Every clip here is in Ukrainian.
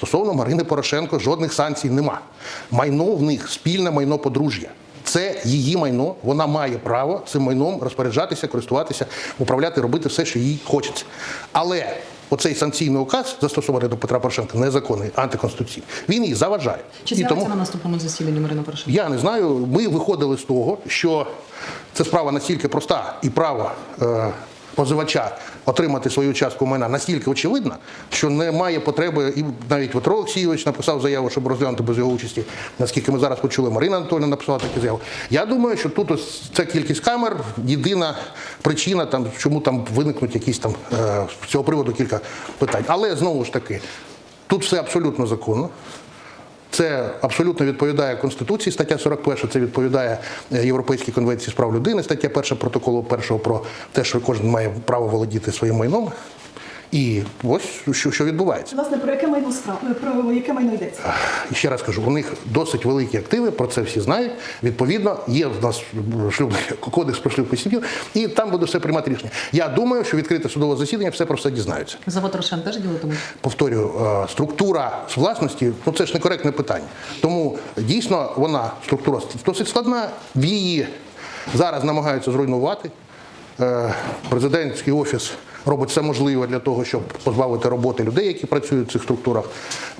Стосовно Марини Порошенко жодних санкцій нема. Майно в них спільне майно подружжя. Це її майно, вона має право цим майном розпоряджатися, користуватися, управляти, робити все, що їй хочеться. Але оцей санкційний указ, застосований до Петра Порошенка, незаконний, антиконституційний, він їй заважає. Чи з'явиться на наступному засіданні Марина Порошенко? я не знаю. Ми виходили з того, що це справа настільки проста і право е, позивача отримати свою частку майна настільки очевидна, що немає потреби, і навіть Петро Олексійович написав заяву, щоб розглянути без його участі. Наскільки ми зараз почули, Марина Анатольовна написала таку заяву. Я думаю, що тут ось ця кількість камер єдина причина, там, чому там виникнуть якісь там е, з цього приводу кілька питань. Але знову ж таки, тут все абсолютно законно. Це абсолютно відповідає Конституції, стаття 41, це відповідає е, Європейській конвенції з прав людини, стаття 1 протоколу першого про те, що кожен має право володіти своїм майном. І ось що, що відбувається. Власне, про яке майно справ про яке майно йдеться? І ще раз кажу, у них досить великі активи, про це всі знають. Відповідно, є в нас шлюбний кодекс про шлюб і сім'ю, і там буде все приймати рішення. Я думаю, що відкрите судове засідання все про все дізнаються. Завод Рошен теж ділитимуть? повторюю, е, структура власності ну це ж некоректне питання. Тому дійсно вона структура досить складна. В її зараз намагаються зруйнувати. Е, Президентський офіс робить все можливе для того, щоб позбавити роботи людей, які працюють в цих структурах,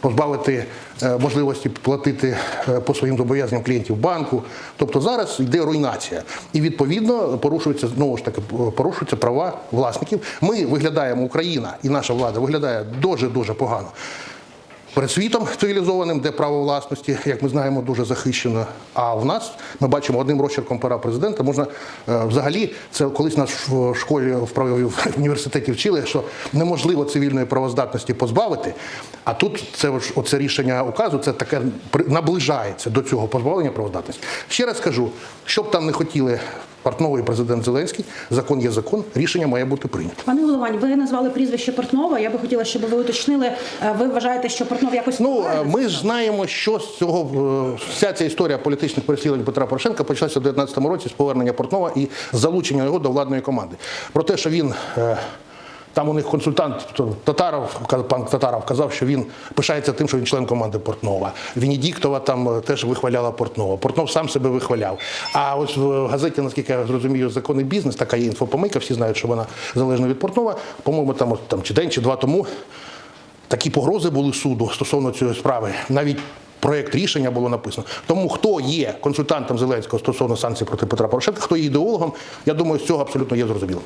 позбавити е, можливості платити е, по своїм зобов'язанням клієнтів банку. Тобто зараз йде руйнація, і відповідно порушуються знову ж таки порушуються права власників. Ми виглядаємо, Україна і наша влада виглядає дуже дуже погано. Перед світом цивілізованим, де право власності, як ми знаємо, дуже захищено. А в нас ми бачимо одним розчерком пера президента. Можна е, взагалі, це колись нас в школі в правовій в університеті вчили, що неможливо цивільної правоздатності позбавити. А тут це оце рішення указу, це таке наближається до цього позбавлення правоздатності. Ще раз кажу, що б там не хотіли Портновий і президент Зеленський, закон є закон, рішення має бути прийнято. Пане Головань, ви назвали прізвище Портнова. Я би хотіла, щоб ви уточнили. е, Ви вважаєте, що Портнов якось Ну е, ми ж знаємо, що з цього е, вся ця історія політичних переслідувань Петра Порошенка почалася в 2019 році з повернення Портнова і залучення його до владної команди. Про те, що він. Там у них консультант Татаров, пан Татаров казав, що він пишається тим, що він член команди Портнова. Венедіктова там е, теж вихваляла Портнова. Портнов сам себе вихваляв. А ось в газеті, наскільки я зрозумію, законний бізнес, така є інфопомийка, всі знають, що вона залежна від Портнова. По-моєму, там, там чи день, чи два тому Такі погрози були суду стосовно цієї справи. Навіть проєкт рішення було написано. Тому хто є консультантом Зеленського стосовно санкцій проти Петра Порошенка, хто є ідеологом, я думаю, з цього абсолютно є зрозуміло.